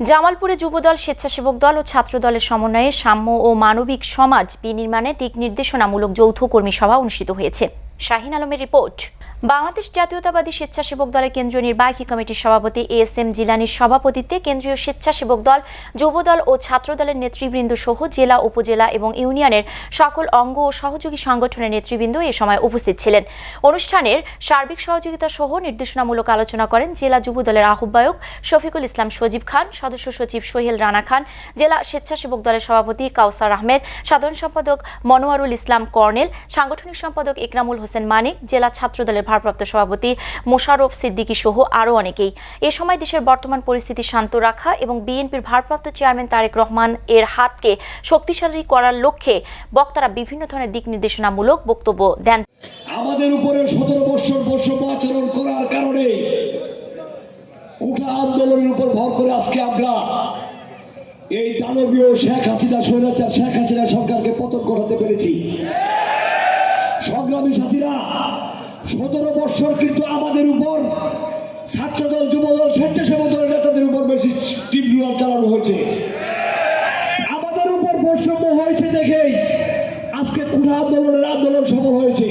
জামালপুরে যুবদল, স্বেচ্ছাসেবক দল ও ছাত্র দলের সমন্বয়ে সাম্য ও মানবিক সমাজ বিনির্মাণে দিক নির্দেশনামূলক যৌথ কর্মী সভা অনুষ্ঠিত হয়েছে। শাহিন আলমের রিপোর্ট। বাংলাদেশ জাতীয়তাবাদী স্বেচ্ছাসেবক দলের কেন্দ্রীয় নির্বাহী কমিটির সভাপতি এস এম জিলানির সভাপতিত্বে কেন্দ্রীয় স্বেচ্ছাসেবক দল, যুবদল ও ছাত্র দলের নেতৃবৃন্দ সহ জেলা, উপজেলা এবং ইউনিয়নের সকল অঙ্গ ও সহযোগী সংগঠনের নেতৃবৃন্দ এ সময় উপস্থিত ছিলেন। অনুষ্ঠানের সার্বিক সহযোগিতা সহ নির্দেশনামূলক আলোচনা করেন জেলা যুবদলের আহ্বায়ক শফিকুল ইসলাম সজীব খান, সদস্য সচিব সোহেল রানা খান, জেলা স্বেচ্ছাসেবক দলের সভাপতি কাউসার আহমেদ, সাধারণ সম্পাদক মনোয়ারুল ইসলাম কর্নেল, সাংগঠনিক সম্পাদক ইকরামুল হোসেন মানিক, জেলা ছাত্র দলের ভারপ্রাপ্ত সভাপতি মোশারফ সিদ্দিকী সহ আরও অনেকেই। এ সময় দেশের বর্তমান পরিস্থিতি শান্ত রাখা এবং বিএনপির ভারপ্রাপ্ত চেয়ারম্যান তারেক রহমান এর হাতকে শক্তিশালী করার লক্ষ্যে বক্তারা বিভিন্ন ধরনের দিক নির্দেশনামূলক বক্তব্য দেন। আমাদের উপরে সতেরো বছর বৈষম্য আচরণ করার কারণে কুঠা আন্দোলনের উপর ভর করে আজকে আমরা এই দানবীয় শেখ হাসিনা, স্বৈরাচার শেখ হাসিনা সরকারকে পতন ঘটাতে পেরেছি। সংগ্রামী সাথীরা সতেরো বৎসর কিন্তু আমাদের উপর ছাত্রদল, যুবদল, স্বেচ্ছাসেবক দলের নেতাদের উপর বেশি ট্রিবিউনাল চালানো হয়েছে। আমাদের উপর বৈষম্য হয়েছে দেখেই আজকে কোঠা আন্দোলনের আন্দোলন সফল হয়েছে।